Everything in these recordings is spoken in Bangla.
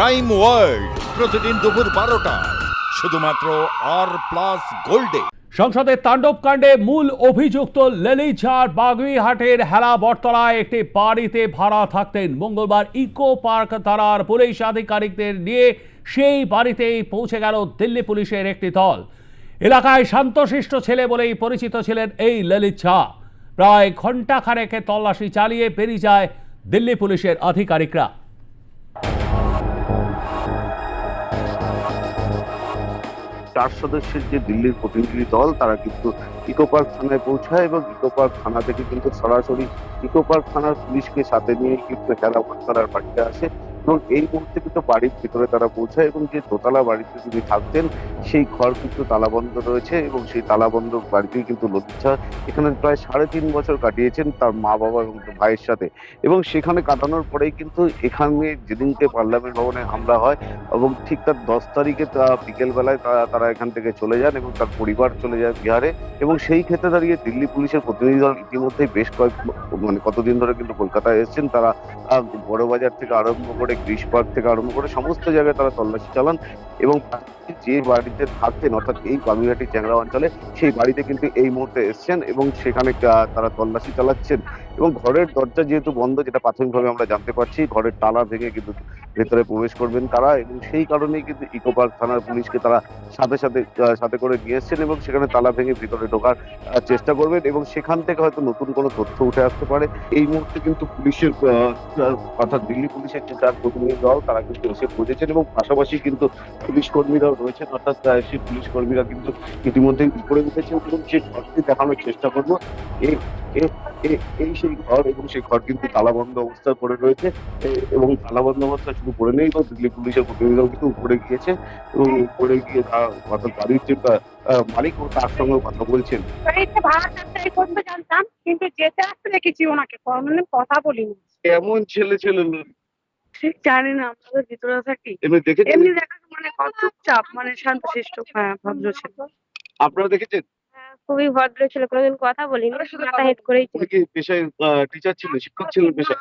ক্রাইম ওয়ার্ল্ড প্রতিদিন দুপুর বারোটায় শুধুমাত্র আর প্লাস গোল্ডে সংসদের তাণ্ডব কাণ্ডে মূল অভিযুক্ত লেলিঝার বাগুইহাটের হেলা বটতলায় একটি বাড়িতে ভাড়া থাকতেন। মঙ্গলবার ইকো পার্ক তারার পুলিশ আধিকারিকদের নিয়ে সেই বাড়িতেই পৌঁছে গেল দিল্লি পুলিশের একটি দল। এলাকায় শান্তশিষ্ট ছেলে বলেই পরিচিত ছিলেন এই ললিত ঝা প্রায় ঘণ্টা খানেকে তল্লাশি চালিয়ে বেরিয়ে যায় দিল্লি পুলিশের আধিকারিকরা। চার সদস্যের যে দিল্লির প্রতিনিধি দল, তারা কিন্তু ইকো পার্ক থানায় পৌঁছায় এবং ইকো পার্ক থানা থেকে কিন্তু সরাসরি ইকো পার্ক থানার পুলিশকে সাথে নিয়ে কিন্তু খেলা করার বাড়িতে আসে। এবং এই মুহূর্তে কিন্তু বাড়ির ভিতরে তারা পৌঁছায় এবং যে দোতলা বাড়িতে তিনি থাকতেন, সেই ঘর কিন্তু তালাবন্ধ রয়েছে এবং সেই তালাবন্ধ বাড়িতেই কিন্তু লতিশা এখানে প্রায় সাড়ে তিন বছর কাটিয়েছেন তার মা বাবা এবং ভাইয়ের সাথে। এবং সেখানে কাটানোর পরেই কিন্তু এখানে যেদিনকে পার্লামেন্ট ভবনে হামলা হয় এবং ঠিক তার দশ তারিখে বিকেলবেলায় তারা এখান থেকে চলে যান এবং তার পরিবার চলে যায় বিহারে। এবং সেই ক্ষেত্রে দাঁড়িয়ে দিল্লি পুলিশের প্রতিনিধি দল ইতিমধ্যেই বেশ কয়েক মানে কতদিন ধরে কিন্তু কলকাতায় এসেছেন তারা আহ, বড় বাজার থেকে আরম্ভ করে গ্রিস পার্ক থেকে আরম্ভ করে সমস্ত জায়গায় তারা তল্লাশি চালান এবং যে বাড়িতে থাকতেন অর্থাৎ এই বাগুইহাটি চ্যাংরা অঞ্চলে সেই বাড়িতে কিন্তু এই মুহূর্তে এসছেন এবং সেখানে তারা তল্লাশি চালাচ্ছেন এবং ঘরের দরজা যেহেতু বন্ধ যেটা প্রাথমিকভাবে আমরা জানতে পারছি ঘরের তালা ভেঙে কিন্তু ভেতরে প্রবেশ করবেন তারা এবং সেই কারণেই কিন্তু ইকো পার্ক থানার পুলিশকে তারা সাথে সাথে সাথে করে নিয়ে এসছেন এবং সেখানে তালা ভেঙে ভিতরে ঢোকার চেষ্টা করবেন এবং সেখান থেকে হয়তো নতুন কোনো তথ্য উঠে আসতে পারে। এই মুহূর্তে কিন্তু পুলিশের অর্থাৎ দিল্লি পুলিশের যে চার প্রতিনিধি দল, তারা কিন্তু এসে পৌঁছেছেন এবং পাশাপাশি কিন্তু পুলিশ কর্মীরাও রয়েছেন, অর্থাৎ সেই পুলিশ কর্মীরা কিন্তু ইতিমধ্যেই উপরে উঠেছেন এবং সেই ঘরটি দেখানোর চেষ্টা করব এই এই সেই ঘর এবং সেই ঘর কিন্তু তালাবন্ধ অবস্থায় পড়ে রয়েছে। এবং তালাবন্ধ অবস্থায় শুধু পড়ে নেই তো দিল্লি পুলিশের প্রতিনিধিরাও কিন্তু উপরে গিয়েছে। এবং উপরে গিয়ে তার অর্থাৎ বাড়ির যে মালিক ও তার সঙ্গে কথা বলছেন। জানতাম কিন্তু যেতে আসতে দেখেছি ওনাকে কোনোদিন কথা বলিনি। কেমন ছেলে ছিল ঠিক জানি না আমরা তো ভিতরে থাকি এমনি দেখেছেন? এমনি দেখা মানে চুপচাপ মানে শান্তশিষ্ট হ্যাঁ ভদ্র ছিল। আপনারা দেখেছেন? খুবই ভদ্র ছিল কোনোদিন কথা বলিনি মাথা হেট করেই ছিল। কি পেশায় টিচার ছিলেন শিক্ষক ছিলেন পেশায়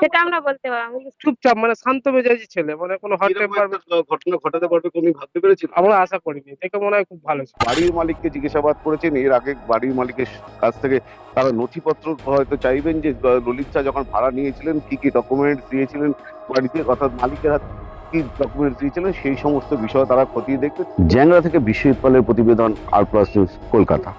সেটা আমরা বলতে পারব না। চুপচাপ মানে শান্ত মেজাজি ছেলে মানে কোনো হট এরকম টেম্পার একটা ঘটনা ঘটাতে পারবে তুমি ভাবতে পেরেছিলেন আমরা আশা করিনি দেখে মনে হয় খুব ভালো ছিল বাড়ির মালিককে জিজ্ঞাসাবাদ করেছেন এর আগে বাড়ির মালিকের কাছ থেকে তারা নথিপত্র হয়তো চাইবেন যে আহ, ললিত শাহ যখন ভাড়া নিয়েছিলেন কি কি ডকুমেন্টস দিয়েছিলেন বাড়িতে অর্থাৎ মালিকের হাত কি ডকুমেন্টস দিয়েছিলেন, সেই সমস্ত বিষয়ে তারা খতিয়ে দেখবে। জ্যাংরা থেকে বিশ্বজিৎ পালের প্রতিবেদন আর প্লাস নিউজ কলকাতা।